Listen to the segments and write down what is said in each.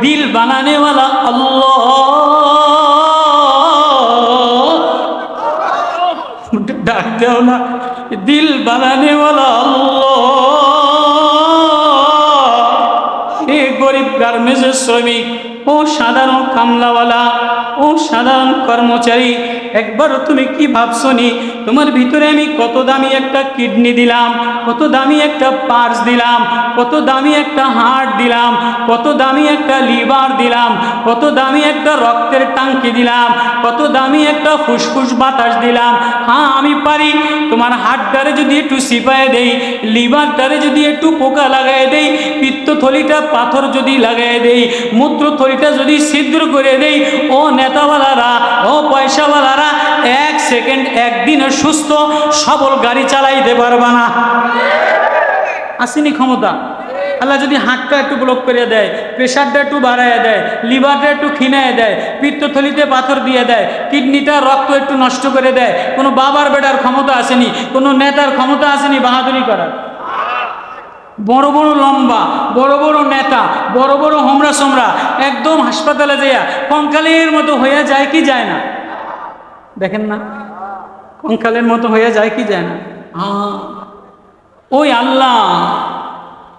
দিল বানানে দেও না দিল বানানে এ গরিব গার্মেন্টসের শ্রমিক ও সাধারণ কামলাওয়ালা ও সাধারণ কর্মচারী, একবার তুমি কি ভাবছ নি তোমার ভিতরে আমি কত দামি একটা কিডনি দিলাম, কত দামি একটা পার্স দিলাম, কত দামি একটা হার্ট দিলাম, কত দামি একটা লিভার দিলাম, কত দামি একটা রক্তের টাঙ্কি দিলাম, কত দামি একটা ফুসফুস বাতাস দিলাম। হ্যাঁ আমি পারি। তোমার হার্টটারে যদি একটু সিপায়ে দেই, লিভারটারে যদি একটু পোকা লাগাই দেই, পিত্তথলিটা পাথর যদি লাগাই দেই, মূত্রথলিটা যদি ছিদ্র করে দেই, ও নেতাওয়ালারা ও পয়সাওয়ালারা, এক সেকেন্ড, একদিনে সুস্থ, সবল গাড়ি চালাইতে পারবা না। আসেনি ক্ষমতা? আল্লাহ যদি হাতটা একটু ব্লক করে দেয় প্রেশারটা একটু বাড়ায় দেয় লিভারটা একটু খিনায় দেয়, পিত্তথলিতে পাথর দিয়ে দেয় কিডনিটা রক্ত একটু নষ্ট করে দেয়, কোনো বাবার বেটার ক্ষমতা আসেনি, কোনো নেতার ক্ষমতা আসেনি বাহাদুরি করার। বড় বড় লম্বা, বড় বড় নেতা, বড় বড় হোমরা সোমরা, একদম হাসপাতালে যাইয়া কঙ্কালের মতো হইয়া যায় কি যায় না? দেখেন না? কঙ্কালের মতো হইয়া যায় কি যায় না? ওই আল্লাহ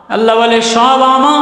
আল্লাহ বলে, সব আমার।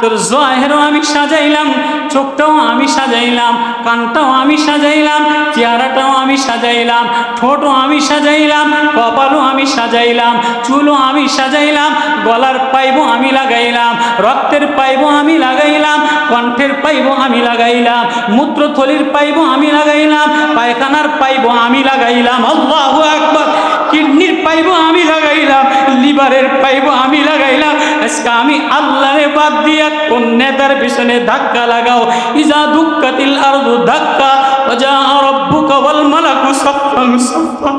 তোর জহেরও আমি সাজাইলাম চোখটাও আমি সাজাইলাম, কানটাও আমি সাজাইলাম, চেহারাটাও আমি সাজাইলাম, ঠোঁটও আমি সাজাইলাম, কপালও আমি সাজাইলাম, চুলও আমি সাজাইলাম, গলার পাইবও আমি লাগাইলাম, রক্তের পাইবও আমি লাগাইলাম, কণ্ঠের পাইবও আমি লাগাইলাম, মূত্রথলির পাইবও আমি লাগাইলাম, পায়খানার পাইবও আমি লাগাইলাম, আল্লাহু আকবার, কিডনির পাইবও আমি লাগাইলাম লিভারের পাইবও আমি লাগাইলাম আজকে আমি আল্লাহরে বাদ দিয়া কোন নেতার পিছনে ধাক্কা লাগাও ইজা দুঃখাতিল আরদু ধাক্কা ওজা রব্বুকা ওয়াল মালাকু সাফফান সাফফা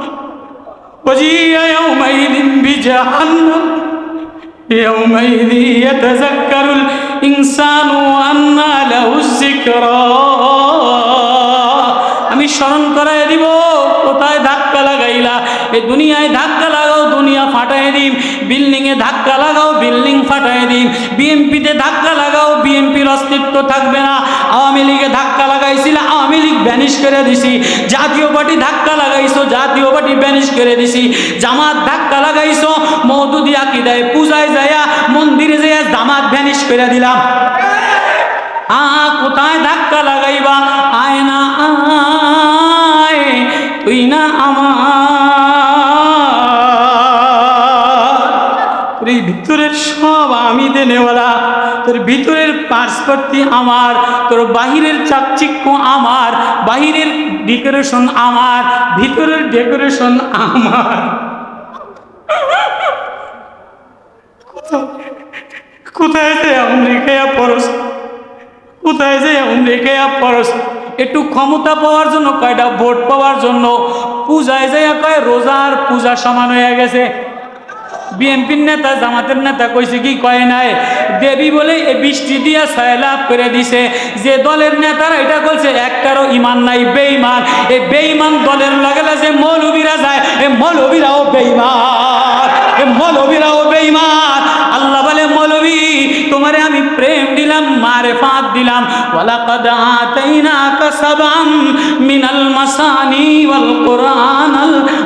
وجيء يومئذ بجهنم يومئذ يتذكر الإنسان وأنى له الذكرى আমি স্মরণ করাই দিব কোথায় ধাক্কা লাগাইলা এই দুনিয়ায় ধাক্কা লাগাও দুনিয়া ফাটাই দিম। বিল্ডিংয়ে ধাক্কা লাগাও, বিল্ডিং ফাটাই দিম। বিএমপিতে ধাক্কা লাগাও বিএমপির অস্তিত্ব থাকবে না। আওয়ামী লীগে ধাক্কা লাগাইছিল, আওয়ামী লীগ ব্যানিশ করে দিছি। জাতীয় পার্টি ধাক্কা লাগাইছো, জাতীয় পার্টি ব্যানিশ করে দিছি। জামাত ধাক্কা লাগাইছো মৌদুদি আকিদায় পূজায় যায়া মন্দিরে যাইয়া জামাত ব্যানিশ করে দিলাম। আ, কোথায় ধাক্কা লাগাইবা? আয় না, আয়। তুই না আমার আমি দেনেওয়ালা তোর ভিতরের পার্সপর্তি আমার, তোর বাহিরের চাকচিক্য আমার, বাহিরের ডেকোরেশন আমার, ভিতরের ডেকোরেশন আমার। কোথায়- যে আমেরিকায় পরশ? কোথায় যে আমেরিকায় পরশ? একটু ক্ষমতা পাওয়ার জন্য কয়টা ভোট পাওয়ার জন্য? পূজায় যায় কয়, রোজার পূজা সমান হয়ে গেছে। বিএনপির নেতা, জামাতের নেতা কইছে কি, কয় নাই? দেবী বলে এ বৃষ্টি দিয়া সয়লাভ করে দিছে। যে দলের নেতারা এটা বলছে, একটারও ইমান নাই, বেঈমান। এই বেঈমান দলের লাগলে যে মৌলবীরা যায়, এ মৌলবীরাও বেঈমান। এ মৌলবীরাও বেঈমান। আল্লাহ বলে, মৌলবী, তোমারে আমি প্রেম দিলাম, মারে ফাঁদ দিলাম। ওয়ালাকাদ আতাইনাকা সাবাম মিনাল মাসানি ওয়াল ও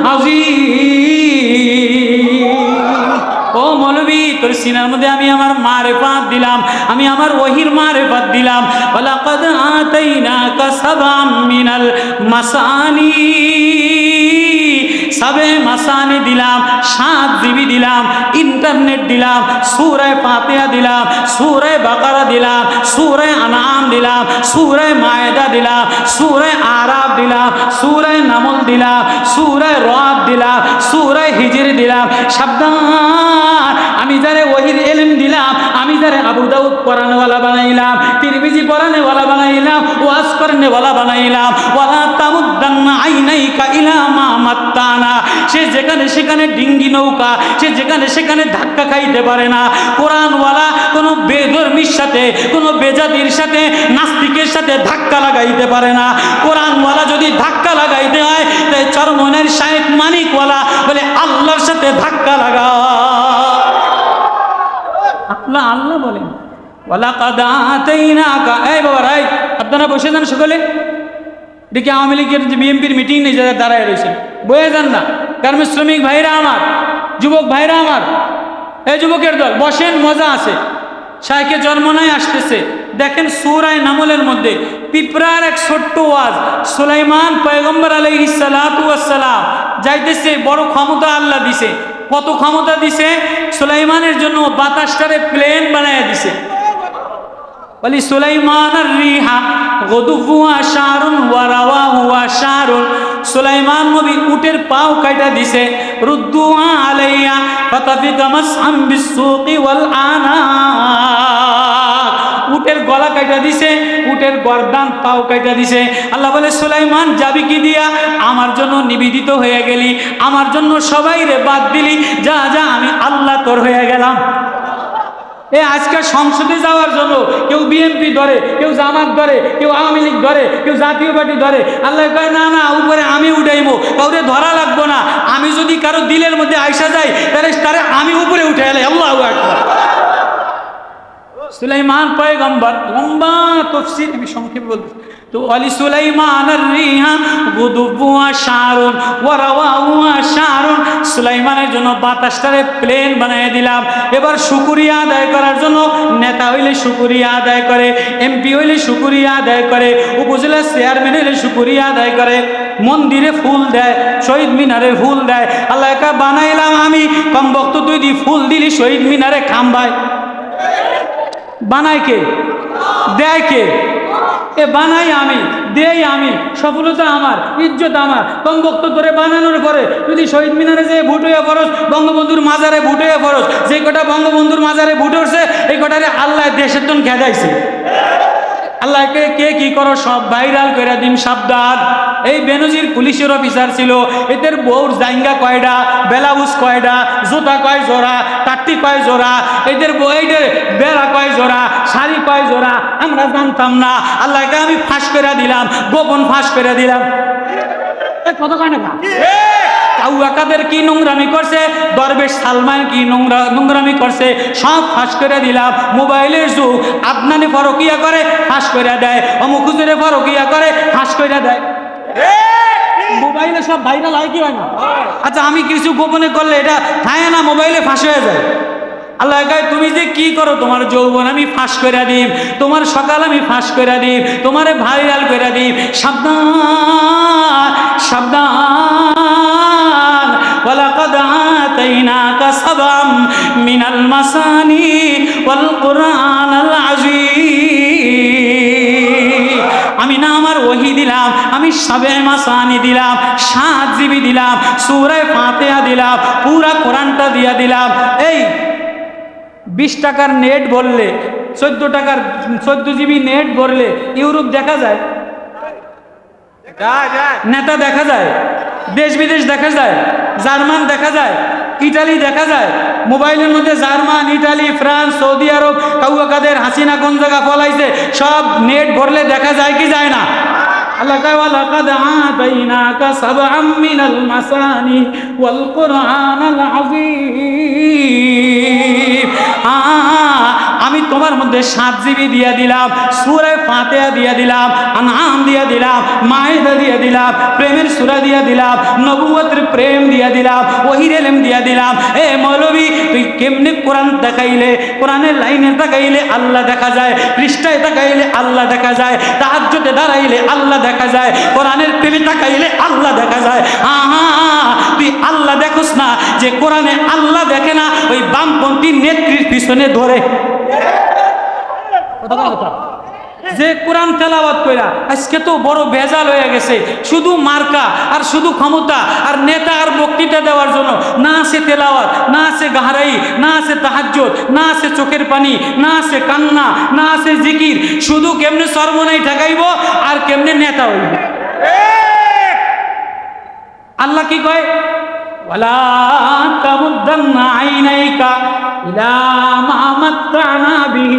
মৌলবী তোর সিনার মধ্যে আমি আমার মারে পাত দিলাম, আমি আমার ওহির মারে পাত দিলাম। ওয়ালাকাদ আতাইনাকা সাবাম মিনাল মাসানি। সাবে মাসানি দিলাম, সাত জিবি দিলাম, ইন্টারনেট দিলাম, সুরায় পাতিয়া দিলাম, সুরায় বাকারা দিলাম, সুরায় আনাম দিলাম, সুরায় মায়েদা দিলাম, সুরায় আরাব দিলাম, সুরায় নামল দিলাম, সুরায় রব দিলাম, সুরায় হিজির দিলাম। সাবধান আমি যারে ওহির এলিম দিলাম, আমি যারে আবু দাউদ পড়ানেওয়ালা বানাইলাম, তিরমিজি পড়ানেওয়ালা বানাইলাম, ওয়াজ করানেওয়ালা বানাইলাম, ওয়ালা তামুদ্দান্না আইনাইকা ইলা মা মাত্তানা। সে যেখানে সেখানে ডিঙ্গি নৌকা, সে যেখানে সেখানে ধাক্কা খাইতে পারে না। কোরআনওয়ালা কোনো বেধর্মীর সাথে, কোনো বেজাতির সাথে, নাস্তিকের সাথে ধাক্কা লাগাইতে পারে না। কোরআনওয়ালা যদি ধাক্কা লাগাইতে হয়, তাই চরমনের শাহেক মানিকওয়ালা বলে, আল্লাহর সাথে ধাক্কা লাগা আল্লাহ আল্লাহ বলেন। ওয়ালাকাদ আতাইনাকা, এই বাবা রাই আপনারা বসে যান সকলে। দেখি আওয়ামী লীগের যে বিএনপির মিটিং নেই যারা দাঁড়ায় রয়েছে। বয়ে যান না। গার্মেন্টস শ্রমিক ভাইরা আমার, যুবক ভাইরা আমার। এই যুবকের দল, বসেন, মজা আছে। শাইকে জন্ম নাই, আসতেছে। দেখেন সুরায় নামলের মধ্যে পিঁপড়ার এক ছোট্ট ওয়াজ, সুলাইমান পয়গম্বর ওয়াসসালাম যাইতেছে, বড় ক্ষমতা আল্লাহ দিছে। কত ক্ষমতা দিছে? সুলাইমানের জন্য বাতাসটারে প্লেন বানায় দিছে। বলি, সুলাইমান রিহা গদুফুয়া ওয়ারাওয়া হুয়া সুলাইমান নবী উটের পাও কাটা দিছে রুদ্দুয়া আলাইয়া, ফাতাফিকা ওয়াল আনা উটের গলা কাটা দিছে, উটের গর্দান পাও কাটা দিছে। আল্লাহ বলে, সুলাইমান, যাবি কি দিয়া? আমার জন্য নিবেদিত হয়ে গেলি। আমার জন্য সবাই রে বাদ দিলি। যা যা, আমি আল্লাহ তোর হয়ে গেলাম। এ, আজকে সংসদে যাওয়ার জন্য কেউ বিএনপি ধরে, কেউ জামাত ধরে, কেউ আওয়ামী লীগ ধরে, কেউ জাতীয় পার্টি ধরে, আল্লাহ কয়, না না, উপরে আমি উঠাইবো কাউরে ধরা লাগবো না। আমি যদি কারও দিলের মধ্যে আইসা যাই, তাহলে তারে আমি উপরে উঠে এলাই আল্লাহ আকবার। সুলাইমান পয়গম্বর, লম্বা তফসির, আমি সংক্ষেপে বলতে তো আলি সুলাইমান শারুন ওয়ারাওয়া শারুন সুলাইমানের জন্য বাতাসটারে প্লেন বানিয়ে দিলাম। এবার শুকুরিয়া আদায় করার জন্য নেতা হইলে শুকুরিয়া আদায় করে, এমপি হইলে শুকুরিয়া আদায় করে, উপজেলা চেয়ারম্যান হইলে শুকুরিয়া আদায় করে, মন্দিরে ফুল দেয়, শহীদ মিনারে ফুল দেয়। আল্লাহ বানাইলাম আমি কম বক্ত তুই দি ফুল দিলি শহীদ মিনারে খাম্বায়। বানায় কে? দেয় কে? এ বানাই আমি, দেই আমি, সফলতা আমার, ইজ্জত আমার। বঙ্গভক্ত ধরে বানানোর পরে যদি শহীদ মিনারে যে ভুট হয়ে ফরস বঙ্গবন্ধুর মাজারে ভুট হয়ে ফরস যে কটা বঙ্গবন্ধুর মাজারে ভুট উঠছে এই কটারে আল্লাহ দেশের জন্য খেদাইছে। আল্লাহকে কে কি করো, সব ভাইরাল করে দিন, সাবধান। এই বেনজির পুলিশের অফিসার ছিল, এদের বউর জাইঙ্গা কয়ডা, বেলাউজ কয়ডা, জুতা কয় জোড়া টাট্টি কয় জোড়া, এদের বউ এইদের বেড়া কয় জোড়া, শাড়ি কয় জোড়া, আমরা জানতাম না। আল্লাহকে আমি ফাঁস করে দিলাম, গোপন ফাঁস করে দিলাম। কত কয় না কাউয়াকাদের কি নোংরামি করছে? দরবেশ সালমান কি নোংরা নোংরামি করছে? সব ফাঁস করে দিলাম। মোবাইলের যুগ। আপনানে ফরকিয়া করে, ফাঁস করে দেয়। অমুকুজেরে ফরকিয়া করে, ফাঁস করে দেয়। মোবাইলে সব ভাইরাল হয় কি হয় না? আচ্ছা আমি কিছু গোপনে করলে এটা থাকে না, মোবাইলে ফাঁস হয়ে যায়। আল্লাহ কয়, তুমি যে কি করো তোমার যৌবন, আমি ফাঁস করে দিম। তোমার সকাল আমি ফাঁস করে দিম। তোমারে ভাইরাল করে দিম। সাবধান সাবধান ইন্না কাসাবাম মিনাল মাসানি ওয়াল কোরআনাল আজিম আমি না আমার ওহি দিলাম আমি সাবে মাসানি দিলাম সাত জিবি দিলাম সুরে ফাতেহা দিলাম পুরা কোরআনটা দিয়া দিলাম। এই বিশ টাকার নেট বললে চোদ্দ টাকার চোদ্দ জিবি নেট ভরলে ইউরোপ দেখা যায়। নেতা দেখা যায়? দেশ বিদেশ দেখা যায়? জার্মান দেখা যায়? ইটালি দেখা যায়। মোবাইলের মধ্যে German, Italy, France, Saudi Arab Kauwa Quader Hasina কোন জায়গা ফলাইছে, সব নেট ভরলে দেখা যায় কি যায় না। আল্লাহ তোমার মধ্যে সাত জিবি দিয়ে দিলাম, সুরে ফাতেহা দিয়ে দিলাম আনাম দিয়ে দিলাম, মায়েদা দিয়ে দিলাম, প্রেমের সুরা দিয়ে দিলাম নবুয়তের প্রেম দিয়ে দিলাম, ওহির এলেম দিয়ে দিলাম। এ মৌলবি, তুই কেমনে কোরআন দেখাইলে, কোরআনের লাইনে দেখাইলে আল্লাহ দেখা যায়, পৃষ্ঠায় দেখাইলে আল্লাহ দেখা যায়, তাহাজ্জুদে দাঁড়াইলে আল্লাহ দেখা যায়, কোরআনের প্রেমে তাকাইলে আল্লাহ দেখা যায়। আহা, তুই আল্লাহ দেখোস না যে কোরআনে আল্লাহ দেখে না, ওই বামপন্থী নেত্রীর পিছনে ধরে। যে কোরআন তেলাওয়াত কইরা আজকে তো বড় ভেজাল হয়ে গেছে শুধু মার্কা আর শুধু ক্ষমতা আর নেতা আর বক্তৃতা দেওয়ার জন্য না আছে তেলাওয়াত না আছে গাহারাই না আছে তাহাজ্জুদ না আছে চোখের পানি না আছে কান্না না আছে জিকির শুধু কেমনে সর্বনাই ঠেকাইব আর কেমনে নেতা হইব আল্লাহ কি কয় ولا تمدن عينيك إلى ما متعنا به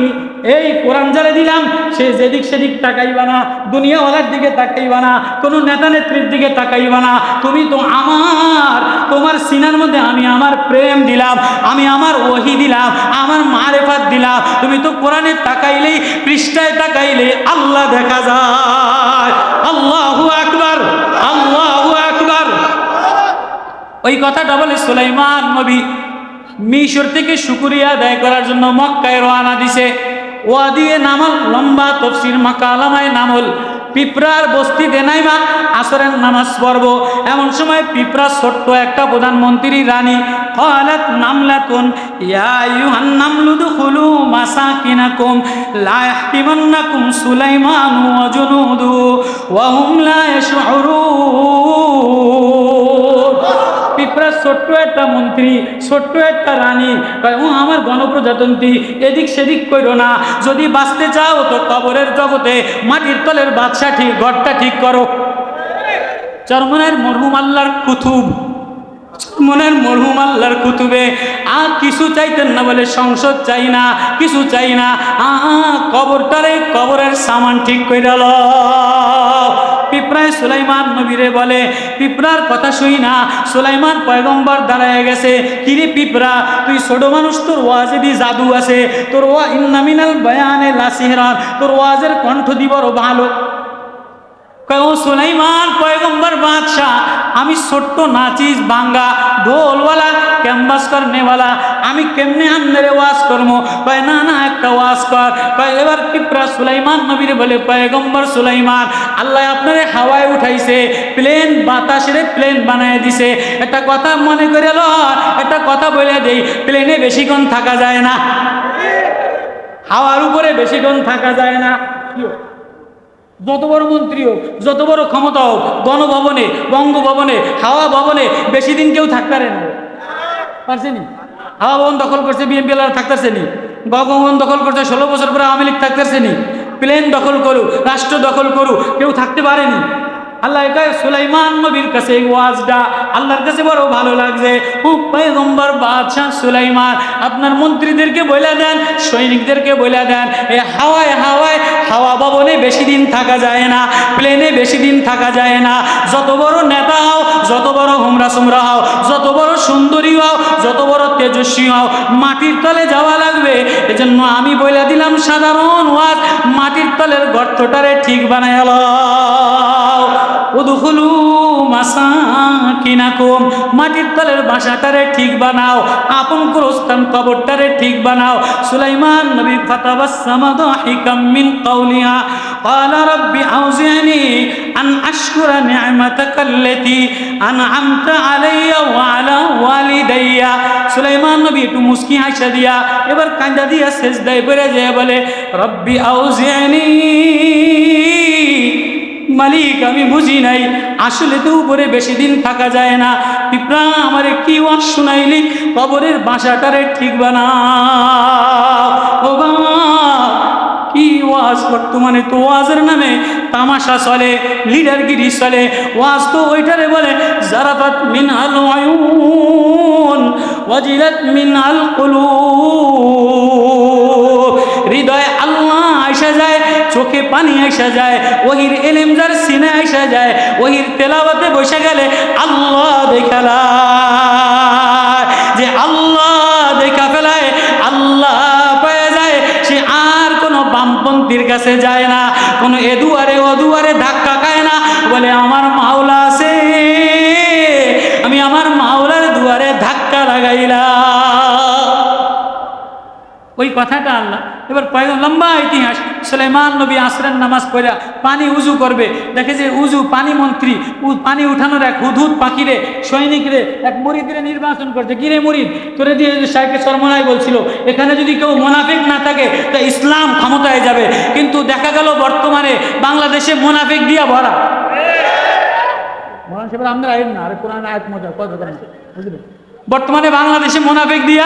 এই কোরআন জালে দিলাম, সে যেদিক সেদিক তাকাইবা না, দুনিয়াওয়ালার দিকে তাকাইবা না, কোনো নেতা নেত্রীর দিকে তাকাইবা না, তুমি তো আমার, তোমার সিনার মধ্যে আমি আমার প্রেম দিলাম, আমি আমার ওহি দিলাম, আমার মারেফাত দিলাম, তুমি তো কোরআনে তাকাইলেই, পৃষ্ঠায় তাকাইলেই আল্লাহ দেখা যায়। আল্লাহু আকবার আল্লাহু আকবার। ওই কথাটা বলে সুলাইমান নবী মিশর থেকে শুকুরিয়া আদায় করার জন্য মক্কায় রওনা দিছে। ওয়া দিয়ে নামল লম্বা তফসির মাকালামায় নামল পিঁপড়ার বস্তিতে নাইমা আসরের নামাজ পড়ব এমন সময় পিঁপড়া ছোট্ট একটা প্রধানমন্ত্রী রানী قالت نملة يا أيها النمل ادخلوا مساكنكم لا يحطمنكم سليمان وجنوده وهم لا يشعرون পিঁপড়ার ছোট্ট একটা মন্ত্রী, ছোট্ট একটা রানী ও আমার গণপ্রজাতন্ত্রী, এদিক সেদিক করো না। যদি বাঁচতে চাও তো কবরের জগতে, মাটির তলের বাদশা ঠিক, ঘরটা ঠিক করো। চরমনের মরহুম আল্লাহর কুতুব মনের মরহুম আল্লাহর কুতুবে, আর কিছু চাইতেন না বলে সংসদ চাই না, কিছু চাই না। আ, কবরটারে কবরের সামান ঠিক করে পিঁপড়ায় সুলাইমান নবীরে বলে, পিঁপড়ার কথা শুই না, সুলাইমান পয়গম্বর দাঁড়ায় গেছে, কিরে পিঁপড়া, তুই ছোট মানুষ, তোর ওয়াজে দি জাদু আছে, তোর ওয়া ইন্নামিনাল বয়ানে লাসিহরান তোর ওয়াজের কণ্ঠ দিবর ভালো। ও সুলাইমান পয়গম্বর আমি ছোট্ট নাচিস বাঙ্গা, ঢোলওয়ালা ক্যাম্বাস কর নেওয়ালা আমি কেমনে আমনেরে ওয়াজ করব কয়, না না, একটা ওয়াজ কর। কয়, এবার পিঁপড়া সুলাইমান নবীরে বলে, পয়গম্বর সুলাইমান, আল্লাহ আপনারে হাওয়ায় উঠাইছে, প্লেন বাতাসেরে প্লেন বানায় দিছে। একটা কথা মনে করে ল, একটা কথা বলে দেই, প্লেনে বেশিক্ষণ থাকা যায় না। হাওয়ার উপরে বেশিক্ষণ থাকা যায় না? যত বড় মন্ত্রী হোক, যত বড় ক্ষমতা হোক, গণভবনে, বঙ্গভবনে, হাওয়া ভবনে বেশি দিন কেউ থাকতে পারে না। পারছেনি হাওয়া ভবন দখল করছে বিএনপি থাকতেছে নি। বঙ্গভবন দখল করছে ষোলো বছর পরে আওয়ামী লীগ থাকতেছে নি। প্লেন দখল করু রাষ্ট্র দখল করু কেউ থাকতে পারেনি আল্লাহ সুলাইমান নবীর কাছে এই ওয়াজটা আল্লাহর কাছে বড় ভালো লাগছে। ও পয়গম্বর বাদশাহ সুলাইমান, আপনার মন্ত্রীদেরকে বলে দেন, সৈনিকদেরকে বলে দেন এই হাওয়ায় হাওয়ায় হাওয়া ভবনে বেশি দিন থাকা যায় না প্লেনে বেশি দিন থাকা যায় না। যত বড় নেতা হও, যত বড় হুমরা সুমরা হও, যত বড় সুন্দরী হও, যত বড় তেজস্বী হও, মাটির তলে যাওয়া লাগবে। এজন্য আমি বইলা দিলাম সাধারণ ওয়াজ, মাটির তলের গর্তটারে ঠিক বানায় লও উদখুলু মাসাকিনাকুম মাটির তলের বাসাটারে ঠিক বানাও আপন কুরস্তান কবরটারে ঠিক বানাও সুলাইমান নবী ফাতাবাসসামা দাহিকাম মিন কাউলিহা قال رب أوزعني أن أشكر نعمتك التي أنعمت علي وعلى والدي সুলাইমান নবী একটু মুস্কি হাসা দিয়া এবার কান্দা দিয়া শেষ দেয় বেড়ে যায় বলে রব্বি আউজিয়ানি মালিক, আমি বুঝি নাই। আসলে তো উপরে বেশি দিন থাকা যায় না। পিঁপড়া আমারে কি ওয়াজ শুনাইলি? কবরের বাসাটারে ঠিক বানা ও কি ওয়াজ? বর্তমানে তো ওয়াজের নামে তামাশা চলে লিডারগিরি চলে। ওয়াজ তো ওইটারে বলে, জারাফাত মিন আল ওয়াজিলাত মিন আল কুলুব। চোখে পানি আইসা যায়, ওহির এলেম যার সিনে আইসা যায়, ওহির তেলাওয়াতে বসে গেলে আল্লাহ দেখালা যে আল্লাহ দেখা ফেলায়, আল্লাহ পেয়ে যায়, সে আর কোনো বামপন্থীর কাছে যায় না, কোনো এদুয়ারে অদুয়ারে ধাক্কা খায় না, বলে, আমার মাওলা আছে। আমি আমার মাওলার দুয়ারে ধাক্কা লাগাইলাম। ওই কথাটা আল্লাহ এবার লম্বা ইতিহাস। সুলাইমান নবী আসরের নামাজ পড়া, পানি উজু করবে। দেখে যে উজু পানি মন্ত্রী পানি উঠানোর এক হুদহুদ পাখিরে, সৈনিকরে, এক মরিদরে নির্বাচন করছে। কিরে মরিদ? তোরে দিয়ে সাহেবকে সরমনাই বলছিল, এখানে যদি কেউ মোনাফিক না থাকে, তা ইসলাম ক্ষমতায় যাবে। কিন্তু দেখা গেল বর্তমানে বাংলাদেশে মোনাফিক দিয়া ভরা। বর্তমানে বাংলাদেশে মোনাফিক দিয়া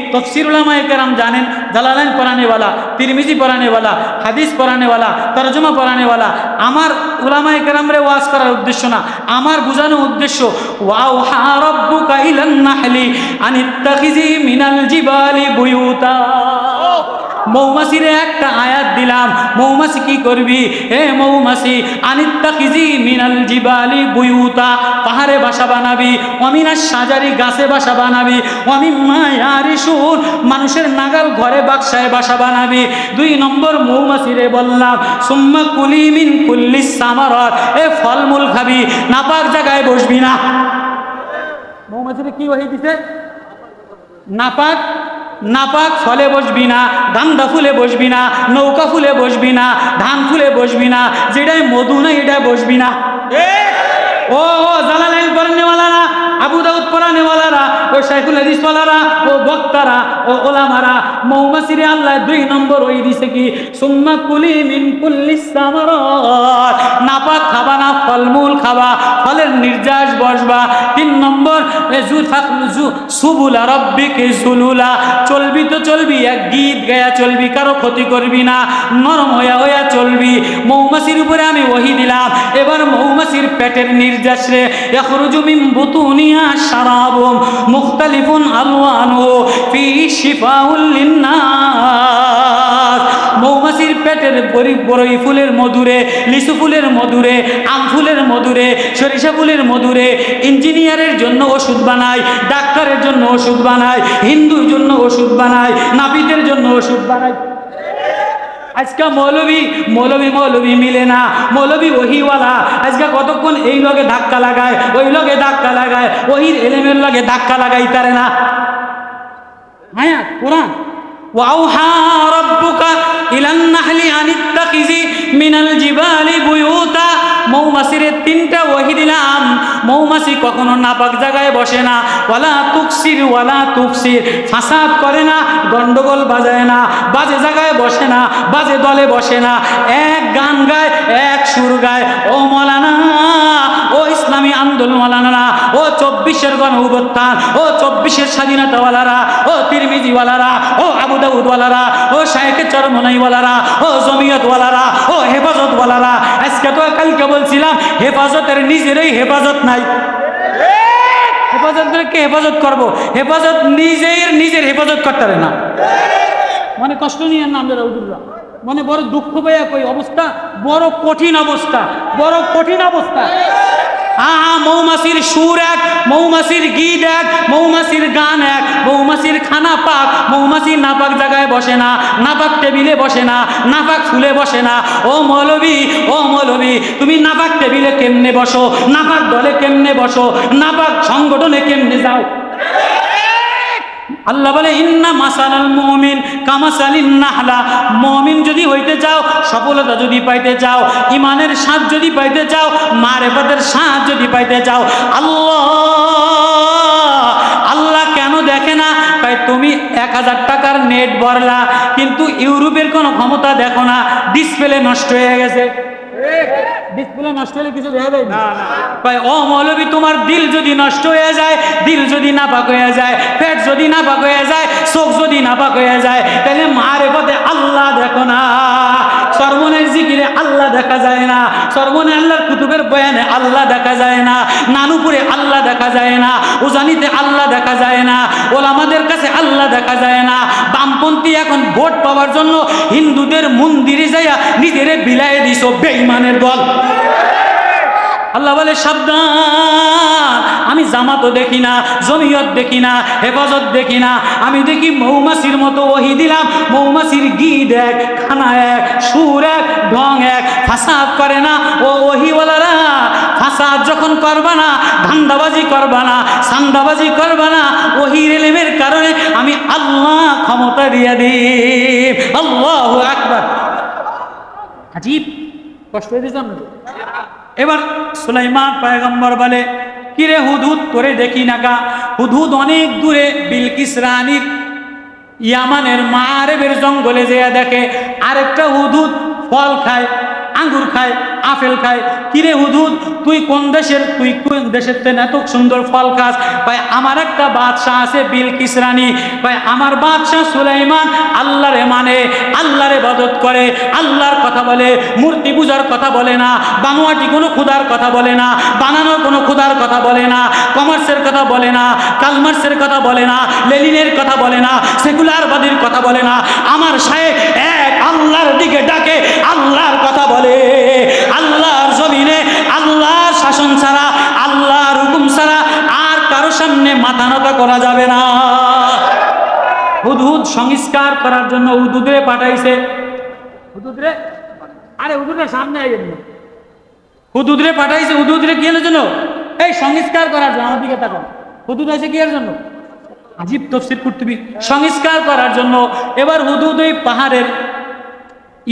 তফসির উলামায়ে কেরাম জানেন জালালাইন পড়ানেওয়ালা তিরমিজি পড়ানেওয়ালা হাদিস পড়ানেওয়ালা তরজমা পড়ানেওয়ালা আমার উলামায়ে কেরামরে ওয়াজ করার উদ্দেশ্য না, আমার বোঝানো উদ্দেশ্য, ওয়াও হা রব্বুকা ইলান নাহলি আনিত্তাখিজি মিনাল জিবালি বুয়ুতা। মৌমাছিরে একটা আয়াত দিলাম। মৌমাছি কি করবি? হে মৌমাছি আনিত্তা কিজি মিনাল জিবালি বুয়ুতা, পাহাড়ে বাসা বানাবি অমিনার সাজারি গাছে বাসা বানাবি অমিম্মা ইয়ারিসুন মানুষের নাগাল ঘরে বাক্সায় বাসা বানাবি। দুই নম্বর মৌমাছিরে বললাম, সুম্মা কুলি মিন কুল্লিস সামারত, এ ফলমূল খাবি, নাপাক জায়গায় বসবি না। মৌমাছিরে কি হয়ে দিছে? নাপাক নাপাক ফলে বসবি না গান্দা ফুলে বসবি না নৌকা ফুলে বসবি না ধান ফুলে বসবি না যেটাই মধু না এটা বসবি না। ও ও জালালাইন পড়ানেওয়ালারা আবু দাউদ পড়ানেওয়ালারা ও শাইখুল হাদিসওয়ালারা, ও বক্তারা, ও ওলামারা, মৌমাছিরে আল্লাহ দুই নম্বর ওই দিছে কি? সুম্মা কুলি মিন কুল্লিস সামারাত। নাপাক খাবা না, ফলমূল খাবা, ফলের নির্যাস বসবা। তিন নম্বর জু থাকলু সুবুলা রব্বিকে সুলুলা। চলবি তো চলবি, এক গীত গায়া চলবি, কারও ক্ষতি করবি না, নরম হইয়া হইয়া চলবি। মৌমাছির উপরে আমি ওহি দিলাম, এবার মৌমাছির পেটের নির্যাস রে, ইয়াখরুজু মিন আলওয়ানু ফি শিফাউল লিন্নাস। মৌমাছির পেটের বড়ই ফুলের মধুরে, লিচু ফুলের মধুরে, আম ফুলের মধুরে, সরিষা ফুলের মধুরে, ইঞ্জিনিয়ারের জন্য ওষুধ বানায়, ডাক্তারের জন্য ওষুধ বানায়, হিন্দুর জন্য ওষুধ বানায়, নাপিতের জন্য ওষুধ বানায়। আজকে মৌলবি মৌলবি মৌলবি মিলে না মৌলবি ওহিওয়ালা আজকে কতক্ষণ এই লগে ধাক্কা লাগায় ওই লগে ধাক্কা লাগায় ওহির এলেমের লগে ধাক্কা লাগাই তারে না হ্যাঁ কোরআন وأوحى ربك إلى النحل أن اتخذي من الجبال بيوتا মৌমাছির তিনটা ওহি দিলাম। মৌমাছি কখনো নাপাক জায়গায় বসে না। ওয়ালা তুকসির ওয়ালা তুকসির ফাসাদ করে না, গন্ডগোল বাজায় না। বাজে জায়গায় বসে না, বাজে দলে বসে না। এক গান গায়, এক সুর গায়। ও মলানা ইসলামী আন্দোলন ও চব্বিশের গণ ও চব্বিশের স্বাধীনতাওয়ালারা, ও তিরমিজিওয়ালারা, ও আবু দাউদওয়ালারা, ও শাহেখের চরমনাইওয়ালারা, ও জমিয়তওয়ালারা, ও হেফাজতওয়ালারা। আজকে তো কালকে বলছিলাম, হেফাজতের নিজেরই হেফাজত নাই। হেফাজত করে কে হেফাজত করব? হেফাজত নিজের নিজের হেফাজত করতে পারে না। মানে কষ্ট নিয়ে না আমরা রৌদুল্লাহ মানে বড় দুঃখ পাইয়া কই অবস্থা? বড় কঠিন অবস্থা, বড় কঠিন অবস্থা। হ্যাঁ মৌমাছির সুর এক, মৌমাছির গীত এক, মৌমাছির গান এক, মৌমাছির খানা পাক, মৌমাছি নাপাক জায়গায় বসে না, নাপাক টেবিলে বসে না, নাপাক ফুলে বসে না। ও মৌলবি ও মৌলবি, তুমি নাপাক টেবিলে কেমনে বসো, নাপাক দলে কেমনে বসো, নাপাক সংগঠনে কেমনে যাও? আল্লাহ বলে, ইন্না মাসালাল মুমিন কামাসালিন নাহলা। মুমিন যদি হইতে চাও সফলতা যদি পাইতে চাও ইমানের স্বাদ যদি পাইতে চাও মারেফতের স্বাদ যদি পাইতে চাও আল্লাহ আল্লাহ কেন দেখে না? তাই তুমি এক হাজার টাকার নেট ভরলা, কিন্তু ইউরোপের কোনো ক্ষমতা দেখো না, ডিসপ্লে নষ্ট হয়ে গেছে। ডিসপ্লে নষ্ট হলে কিছু দেখা যায় না। ভাই ও মৌলবী তোমার দিল যদি নষ্ট হয়ে যায় দিল যদি নাপাক হয়ে যায় পেট যদি নাপাক হয়ে যায় চোখ যদি নাপাক হয়ে যায় তাহলে মারে পথে আল্লাহ দেখো না। সর্বনের জিকিরে আল্লাহ দেখা যায় না সর্বনে আল্লাহর কুতুবের বয়ানে আল্লাহ দেখা যায় না, নানুপুরে আল্লাহ দেখা যায় না, উজানিতে আল্লাহ দেখা যায় না, ওলামাদের কাছে আল্লাহ দেখা যায় না, বামপন্থী এখন ভোট পাওয়ার জন্য হিন্দুদের মন্দিরে যাইয়া নিজেরে বিলাই দিস বেঈমানের দল। আল্লাহ বলে, সাবধান, আমি জামাতও দেখি না, জমিয়ত দেখি না, হেফাজত দেখি না। আমি দেখি মৌমাছির মতো ওহি দিলাম, মৌমাছির গিদ এক, খানা এক, সুর এক, ঢং এক, ফাসাদ করে না। ও ওহিওয়ালারা, ফাসাদ যখন করবা না, ধান্দাবাজি করবা না, সান্দাবাজি করবা না ওহি এলেমের কারণে আমি আল্লাহ ক্ষমতা দিয়ে দিই আল্লাহ আকবার। আজীব, কষ্ট হয়ে দিয়েছে আপনাদের। এবার সুলাইমান পায়গম্বর বলে, কিরে হুদুদ করে দেখি না গা। হুদহুদ অনেক দূরে বিলকিস রানীর ইয়ামানের মারেবের জঙ্গলে যেয়া দেখে, আরেকটা হুদুদ ফল খায়, আঙ্গুর খায়। আপেল খায়। কিরে হুদুদ তুই কোন দেশের তুই কোন দেশের তেন এত সুন্দর ফল খাস? ভাই, আমার একটা বাদশাহ আছে বিল রানী। ভাই, আমার বাদশাহ সুলাইমান আল্লাহরে মানে আল্লাহরে বদত করে, আল্লাহর কথা বলে, মূর্তি পূজার কথা বলে না বানোয়াটি কোনো ক্ষুদার কথা বলে না বানানোর কোনো ক্ষুদার কথা বলে না, কমার্সের কথা বলে না, কালমার্সের কথা বলে না, লেনিনের কথা বলে না সেকুলারবাদীর কথা বলে না। আমার সাহেব এক আল্লাহর দিকে ডাকে, আল্লাহর কথা বলে। মাথা নত করা যাবে না। হুদহুদ সংস্কার করার জন্য হুদুদরে পাঠাইছে। হুদুদরে আরে হুদুদের সামনে আইয়েন হুদুদরে পাঠাইছে হুদুদরে কি জন্য? এই সংস্কার করার জন্য আমার দিকে তাকান। হুদুদ আছে কি এর জন্য? আজীব তফসির কুর্তুবি সংস্কার করার জন্য। এবার হুদুদ ওই পাহাড়ের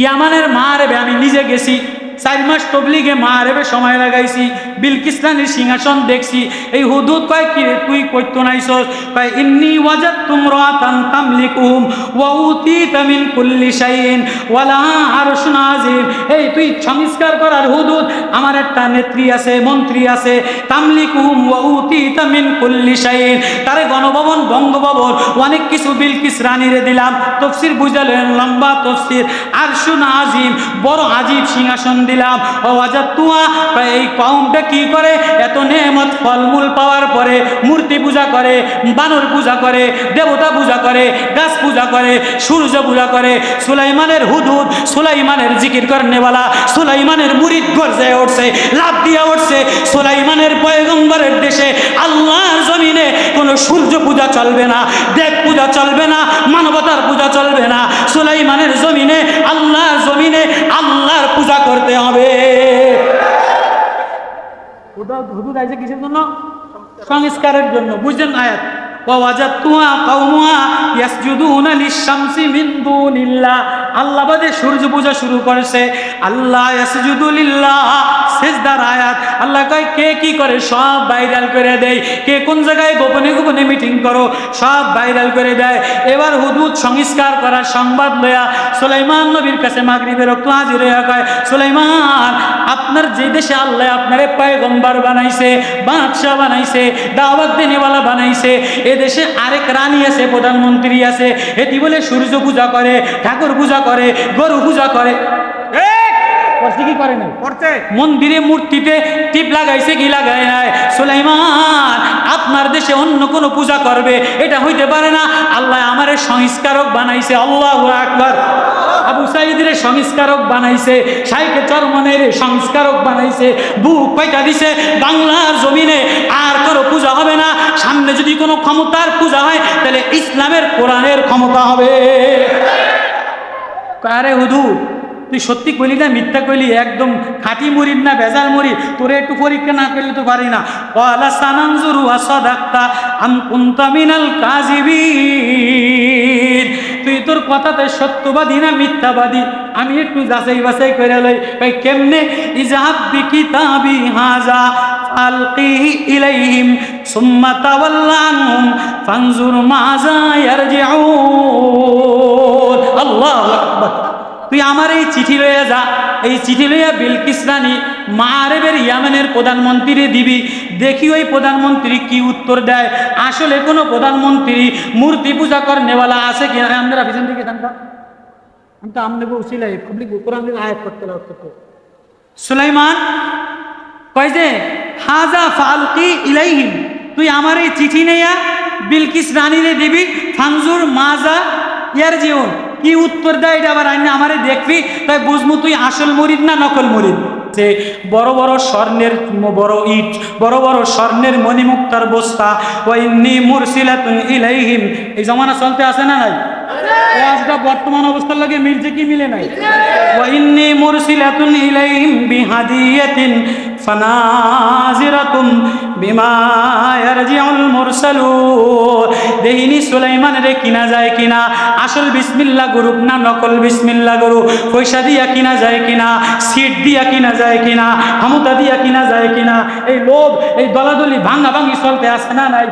ইয়ামানের মারেবে আমি নিজে গেছি চার মাস তবলিগে মারেবে সময় লাগাইছি। বিলকিস্তানের সিংহাসন দেখছি। এই হুদুদ কয়, কি রে তুই কইত নাইছস? কয়, ইন্নি ওয়াজাদ তুমরাতান তামলিকুহুম ওয়া উতিতা মিন কুল্লি শাইইন ওয়ালা আরশুন আযীম। এই তুই সংস্কার করার হুদুদ, আমার একটা নেত্রী আছে, মন্ত্রী আছে। তামলিকুহুম ওয়া উতিতা তামিন কুল্লি শাইইন। তারে গণভবন, বঙ্গভবন, অনেক কিছু বিলকিস রানীরে দিলাম। তফসির বুঝালেন লম্বা তফসির। আরশুন আজিম বড় আজীব সিংহাসন দিলাম। ও আজাদ তুয়া এই কৌমটা কি করে? এত নেমত ফলমূল পাওয়ার পরে মূর্তি পূজা করে, বানর পূজা করে, দেবতা পূজা করে, গাছ পূজা করে, সূর্য পূজা করে, সুলাইমানের হুদুদ, সুলাইমানের জিকির করনেওয়ালা, সুলাইমানের মুরিদ গর্জে উঠছে লাভ দিয়ে উঠছে, সুলাইমানের পয়গম্বরের দেশে আল্লাহর জমিনে কোনো সূর্য পূজা চলবে না, দেব পূজা চলবে না, মানবতার পূজা চলবে না, সুলাইমানের জমিনে আল্লাহর জমিনে আল্লাহর পূজা করতে হবে। হুদুদ আইছে কিসের জন্য? সংস্কারের জন্য। বুঝলেন আয়াত? আল্লাহবাদে সূর্য পূজা শুরু করেছে। আল্লাহ আল্লাহ কয়, কে কি করে সব করে দেয়? কে কোন গোপনে গোপনে মিটিং করো? সব করে দেয়। এবার হুদুদ সংস্কার করার সংবাদ লয়া সুলাইমান নবীর কাছে মাগরিবের রক্ত হাজির হয়ে কয়, সুলাইমান, আপনার যে দেশে আল্লাহ আপনারে পায়গম্বার বানাইছে, বাদশাহ বানাইছে, দাওয়াত দেনেওয়ালা বানাইছে এ দেশে আরেক রানী আছে প্রধানমন্ত্রী আছে। এটি বলে সূর্য পূজা করে ঠাকুর পূজা করে গরু পূজা করে। করছে কি করে না করছে। মন্দিরে মূর্তিতে টিপ লাগাইছে কি লাগায় নাই? সুলাইমান আপনার দেশে অন্য কোন পূজা করবে? এটা হইতে পারে না। আল্লাহ আমারে সংস্কারক বানাইছে আল্লাহ আকবার। আবু সাইদের সংস্কারক বানাইছে সাইকে চরমনের সংস্কারক বানাইছে বুক পাইটা দিছে বাংলার জমিনে আর কারও কোনো ক্ষমতার পূজা হয় তাহলে ইসলামের কোরআনের ক্ষমতা হবে। কারে হুদু তুই সত্যি কইলি না, মিথ্যা কইলি, একদম খাঁটি মুরিদ না বেজাল মুরিদ তোরে একটু পরীক্ষা না করলে তো পারি না। ওয়ালা সানানজুরু আসাদাক্তা আম কুনতা মিনাল তুই তোর কথাতে সত্যবাদী না মিথ্যাবাদী? আমি একটু যাচাই বাছাই করে লই ভাই কেমনে? ইজাহাব বিকিতাবি হাজা ফালকিহি ইলাইহিম, সুম্মা তাওয়াল্লা আনহুম, ফানজুর মাজা ইয়ারজিউন। আল্লাহু আকবার। তুই আমার এই চিঠি লইয়া যা। এই চিঠি লইয়া বিলকিস রানী মারেবের ইয়ামেনের প্রধানমন্ত্রী দিবি। দেখি ওই প্রধানমন্ত্রী কি উত্তর দেয়। আসলে কোনো প্রধানমন্ত্রী মূর্তি পূজা কর নেওয়ালা আছে কি আমরা পিছন থেকে জানতাম আমি তো আমনে বলছিলাই পাবলিক কোরআন থেকে আয়াত করতে লাগতো সুলাইমান, কয় যে, হাজা ফালকি ইলাইহিম। তুই আমার এই চিঠি নেয়া বিলকিস রানীরে দিবি। ফানজুর মাজা ইয়ার জীবন কি উত্তর দেয় এটা আবার আইনে আমারে দেখবি তাই বুঝব তুই আসল মরিদ না নকল মরিদ? যে বড় বড় স্বর্ণের বড় ইট বড় বড় স্বর্ণের মণিমুক্তার বস্তা ওয়াইন্নি মুরসিলাতুন ইলাইহিম। এই জমানা চলতে আছে না নাই? বর্তমান অবস্থার লাগে মিলছে কি মিলে নাই? ওয়াইন্নি মুরসিলাতুন ইলাইহিম বিহাদিয়াতিন। ফানাজিরাতুম বিমা ইয়ারজিউল মুরসালুন। দেহিনি সুলাইমানের কিনা যায় কিনা? আসল বিসমিল্লাহ গরুক না নকল বিসমিল্লাহ গরু পয়সা দিয়া কিনা যায় কিনা? সিট দিয়া কিনা যায় কিনা? ক্ষমতা দিয়া কিনা যায় কিনা? এই লোভ, এই দলাদলি ভাঙ্গা ভাঙ্গি চলতে আসে না নাই?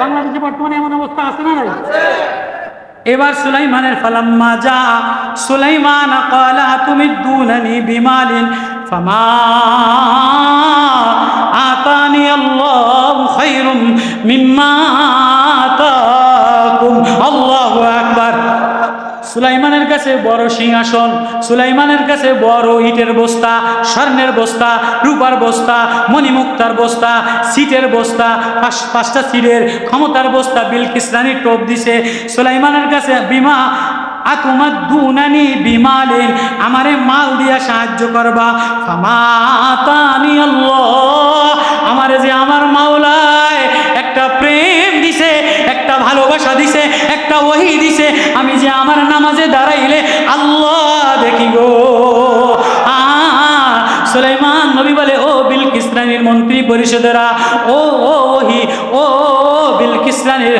বাংলাদেশে বর্তমানে এমন অবস্থা আছে না নাই? এবার সুলাইমানের ফালাম্মা যা। সুলাইমান কালা তুমি দুনানি বিমালিন। ফামা আতানি আল্লাহ খাইরুম মিম্মা সুলাইমানের কাছে বড় সিংহাসন, সুলাইমানের কাছে বড় ইটের বস্তা, স্বর্ণের বস্তা, রূপার বস্তা, মণিমুক্তার বস্তা, সিটের বস্তা, পাঁচ, পাঁচটা সিটের ক্ষমতার বস্তা, বিলকিস রানী টোপ দিছে। সুলাইমানের কাছে, বিমা আতুমার দুনানি বিমালিন, আমারে মাল দিয়া সাহায্য করবা। আমারে যে আমার মাওলায় ভালোবাসা দিছে, একটা ওহি দিছে। আমি যে আমার নামাজে দাঁড়াইলে, আল্লাহ দেখি গো। সুলাইমান নবী বলে, ও বিল কিসরানির মন্ত্রী পরিষদেরা, ও ও, ওহি, ও বিল কিসরানির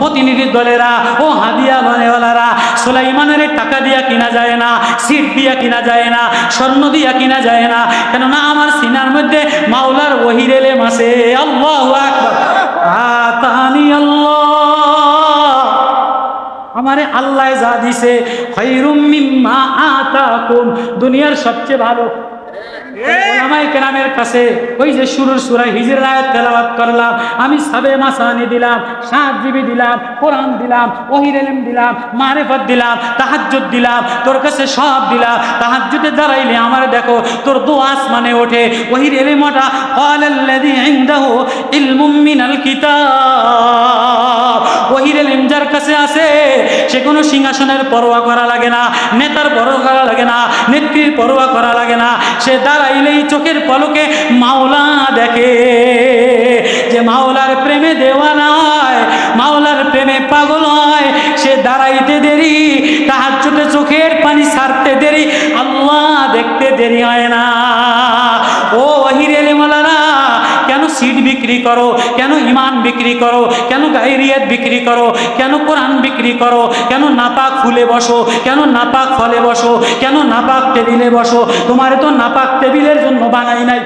প্রতিনিধি দলেরা, ও হাদিয়া লনেওয়ালারা সুলাইমানের টাকা দিয়া কিনা যায় না, সিট দিয়া কিনা যায় না, স্বর্ণ দিয়া কিনা যায় না, কেননা আমার সিনার মধ্যে মাওলার ওহির এলে মাসে আল্লাহ আতানি আল্লাহ। আমারে আল্লাহ যা দিছে দুনিয়ার সবচেয়ে ভালো। দিলাম তোর কাছে সব দিলাম। দাঁড়াইলে আমার দেখো, তোর দু আসমানে ওঠে, ওহির এলেম ওঠা ক্বালাল্লাযী ইনদাহু ইলমুম মিনাল কিতাব। সে কোনো সিংহাসনের পরোয়া করা লাগে না, নেতার পরোয়া করা লাগে না, নেত্রীর পরোয়া করা লাগে না। সে দাঁড়াইলেই চোখের পলকে মাওলা দেখে। যে মাওলার প্রেমে দেওয়া নয় মাওলার প্রেমে পাগল হয় সে দাঁড়াইতে দেরি তাহার চোখে চোখের পানি সারতে দেরি, আল্লাহ দেখতে দেরি হয় না। ও কেন সিট বিক্রি করো, কেন ইমান বিক্রি করো, কেন গাইরিয়াত বিক্রি করো, কেন কোরআন বিক্রি করো, কেন নাপাক ফুলে বসো, কেন নাপাক ফলে বসো, কেন নাপাক টেবিলে বসো, তোমার তো নাপাক টেবিলের জন্য বানাই নাই।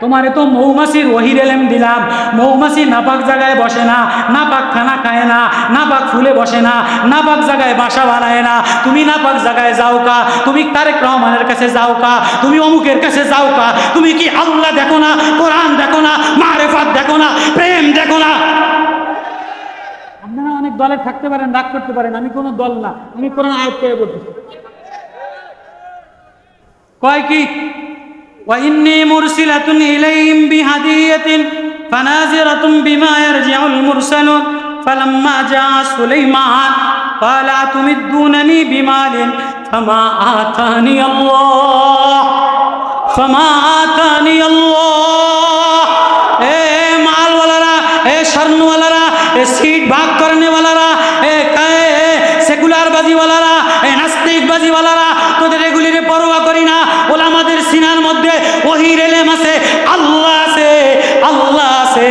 তোমারে তো মৌমাছির ওহির এলেম দিলাম। মৌমাছি নাপাক জায়গায় বসে না না নাপাক খানা খায় না না নাপাক ফুলে বসে না না নাপাক জায়গায় বাসা বানায় না। তুমি না নাপাক জায়গায় যাও কা তুমি তারেক রহমানের কাছে যাও কা তুমি অমুকের কাছে যাও কা। তুমি কি আল্লাহ দেখো না কোরআন দেখো না মারেফাত দেখো না প্রেম দেখো না? আপনারা অনেক দলে থাকতে পারেন রাগ করতে পারেন আমি কোনো দল না আমি কোরআন আয়াত করে বলতেছি। কয় কি? وإني مرسلة إليهم بهدية فنازرة بما يرجع المرسلون فلما جاء سليمان قال أتمدونني بمال فما آتاني الله فما آتاني الله এ মালওয়ালারা এ স্বর্ণওয়ালারা এ সিট ভাগ করনেওয়ালারা এ সেকুলার বাজিওয়ালারা এ নাস্তিক বাজিওয়ালারা ওহির এলেম আছে আল্লাহ আছে আল্লাহ আছে।